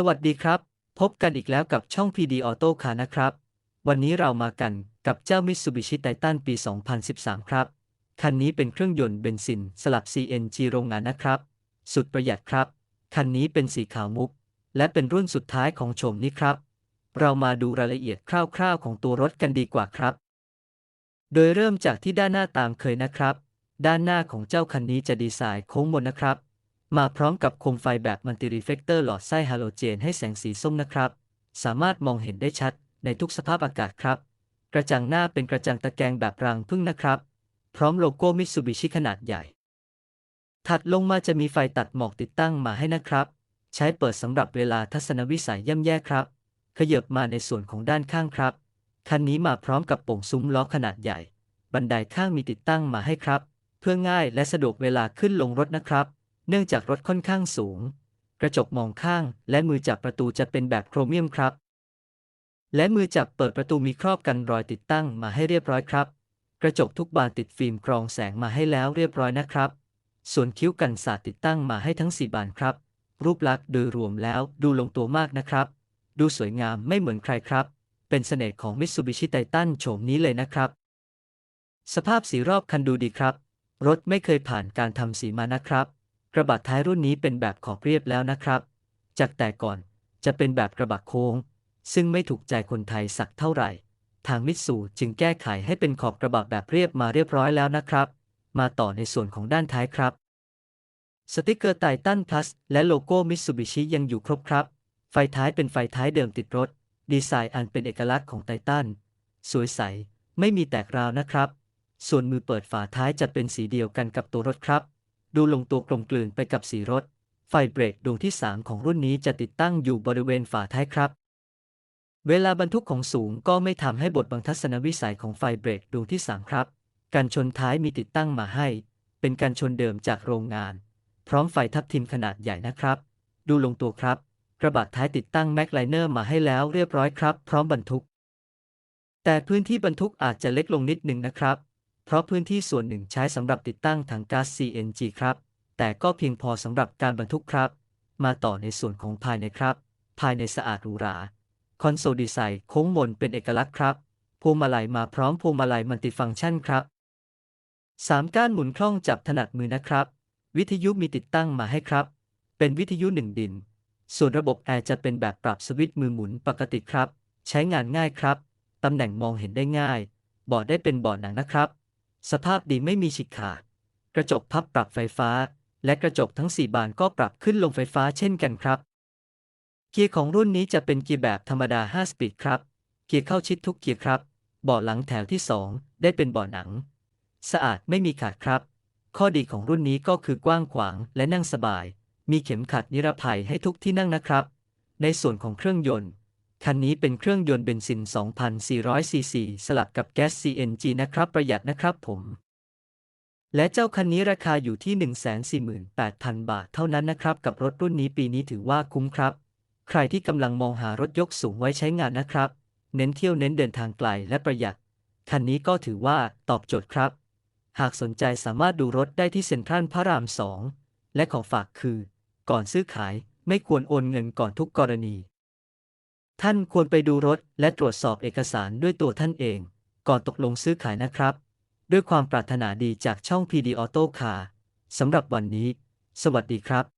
สวัสดีครับ พบกันอีกแล้วกับช่อง PD Auto Car นะครับ วันนี้เรามากันกับเจ้า Mitsubishi Titan ปี 2013 ครับ คันนี้เป็นเครื่องยนต์เบนซินสลับ CNG โรงงานนะครับ สุดประหยัดครับ คันนี้เป็นสีขาวมุก และเป็นรุ่นสุดท้ายของโฉมนี้ครับ เรามาดูรายละเอียดคร่าวๆ ของตัวรถกันดีกว่าครับ โดยเริ่มจากที่ด้านหน้าตามเคยนะครับ ด้านหน้าของเจ้าคันนี้จะดีไซน์โค้งมนนะครับ มาพร้อมกับโคมไฟแบบมัลติรีเฟกเตอร์หลอดไส้ฮาโลเจนให้แสงสีส้มนะครับ สามารถมองเห็นได้ชัดในทุกสภาพอากาศครับ กระจังหน้าเป็นกระจังตะแกรงแบบรางพึ่งนะครับ พร้อมโลโก้มิตซูบิชิขนาดใหญ่ ถัดลงมาจะมีไฟตัดหมอกติดตั้งมาให้นะครับ ใช้เปิดสำหรับเวลาทัศนวิสัยย่ำแย่ครับ ขยับมาในส่วนของด้านข้างครับ คันนี้มาพร้อมกับโป่งซุ้มล้อขนาดใหญ่ บันไดข้างมีติดตั้งมาให้ครับ เพื่อง่ายและสะดวกเวลาขึ้นลงรถนะครับ เนื่องจากรถค่อนข้างสูง กระจกมองข้างและมือจับประตูจะเป็นแบบโครเมียมครับ และมือจับเปิดประตูมีครอบกันรอยติดตั้งมาให้เรียบร้อยครับ กระจกทุกบานติดฟิล์มกรองแสงมาให้แล้วเรียบร้อยนะครับ ส่วนคิ้วกันสาดติดตั้งมาให้ทั้ง 4 บานครับ รูปลักษณ์โดยรวมแล้วดูลงตัวมากนะครับ ดูสวยงามไม่เหมือนใครครับ เป็นเสน่ห์ของ Mitsubishi Titan โฉมนี้เลยนะครับ สภาพสีรอบคันดูดีครับ รถไม่เคยผ่านการทำสีมานะครับ ระบะท้ายรุ่นนี้เป็นแบบขอบเรียบแล้วนะครับ จากแต่ก่อนจะเป็นแบบกระบะโค้ง ซึ่งไม่ถูกใจคนไทยสักเท่าไหร่ ทางมิตซูจึงแก้ไขให้เป็นขอบกระบะแบบเรียบมาเรียบร้อยแล้วนะครับ มาต่อในส่วนของด้านท้ายครับ สติกเกอร์ไททันพลัสและโลโก้มิตซูบิชิยังอยู่ครบครับ ไฟท้ายเป็นไฟท้ายเดิมติดรถ ดีไซน์อันเป็นเอกลักษณ์ของไททันสวยใส ไม่มีแตกราวนะครับ ส่วนมือเปิดฝาท้ายจะเป็นสีเดียวกันกับตัวรถครับ ดูลงตัวกลมกลืนไปกับสีรถ ไฟเบรกดวงที่ 3 ของรุ่นนี้จะติดตั้งอยู่บริเวณฝาท้ายครับ เวลาบรรทุกของสูงก็ไม่ทำให้บทบังทัศนวิสัยของไฟเบรกดวงที่ 3 ครับการชนท้ายมีติดตั้งมาให้ เป็นการชนเดิมจากโรงงาน พร้อมไฟทับทิมขนาดใหญ่นะครับ ดูลงตัวครับ กระบะท้ายติดตั้งแม็กไลเนอร์มาให้แล้วเรียบร้อยครับ พร้อมบรรทุก แต่พื้นที่บรรทุกอาจจะเล็กลงนิดหนึ่งนะครับ เพราะพื้นที่ส่วนหนึ่งใช้สำหรับติดตั้งถังก๊าซ CNG ครับ แต่ก็เพียงพอสำหรับการบรรทุกครับ มาต่อในส่วนของภายในครับ ภายในสะอาดหรูหราคอนโซลดีไซน์โค้งมนเป็นเอกลักษณ์ครับพวงมาลัยมาพร้อมพวงมาลัยมัลติฟังก์ชันครับ 3 ก้านหมุนคล่องจับถนัดมือนะครับ วิทยุมีติดตั้งมาให้ครับ เป็นวิทยุหนึ่งดิน ส่วนระบบแอร์จะเป็นแบบปรับสวิตช์มือหมุนปกติครับ ใช้งานง่ายครับ ตำแหน่งมองเห็นได้ง่ายเบาะได้เป็นเบาะหนังนะครับ สภาพดีไม่มีฉีกขาด กระจกพับปรับไฟฟ้า และกระจกทั้ง 4 บานก็ปรับขึ้นลงไฟฟ้าเช่นกันครับ เกียร์ของรุ่นนี้จะเป็นเกียร์แบบธรรมดา 5 สปีดครับ เกียร์เข้าชิดทุกเกียร์ครับ เบาะหลังแถวที่ 2 ได้เป็นเบาะหนัง สะอาดไม่มีขาดครับ ข้อดีของรุ่นนี้ก็คือกว้างขวางและนั่งสบาย มีเข็มขัดนิรภัยให้ทุกที่นั่งนะครับ ในส่วนของเครื่องยนต์ คันนี้เป็นเครื่องยนต์เบนซิน 2,400 ซีซี สลับกับแก๊ส CNG นะครับ ประหยัดนะครับผม และเจ้าคันนี้ราคาอยู่ที่ 148,000 บาทเท่านั้นนะครับ กับรถรุ่นนี้ปีนี้ถือว่าคุ้มครับ ใครที่กำลังมองหารถยกสูงไว้ใช้งานนะครับ เน้นเที่ยวเน้นเดินทางไกลและประหยัด คันนี้ก็ถือว่าตอบโจทย์ครับ หากสนใจสามารถดูรถได้ที่เซ็นทรัลพระราม 2 และของฝากคือ ก่อนซื้อขายไม่ควรโอนเงินก่อนทุกกรณี ท่านควรไปดูรถและตรวจสอบเอกสารด้วยตัวท่านเอง ก่อนตกลงซื้อขายนะครับ ด้วยความปรารถนาดีจากช่อง PD Auto Car สำหรับวันนี้ สวัสดีครับ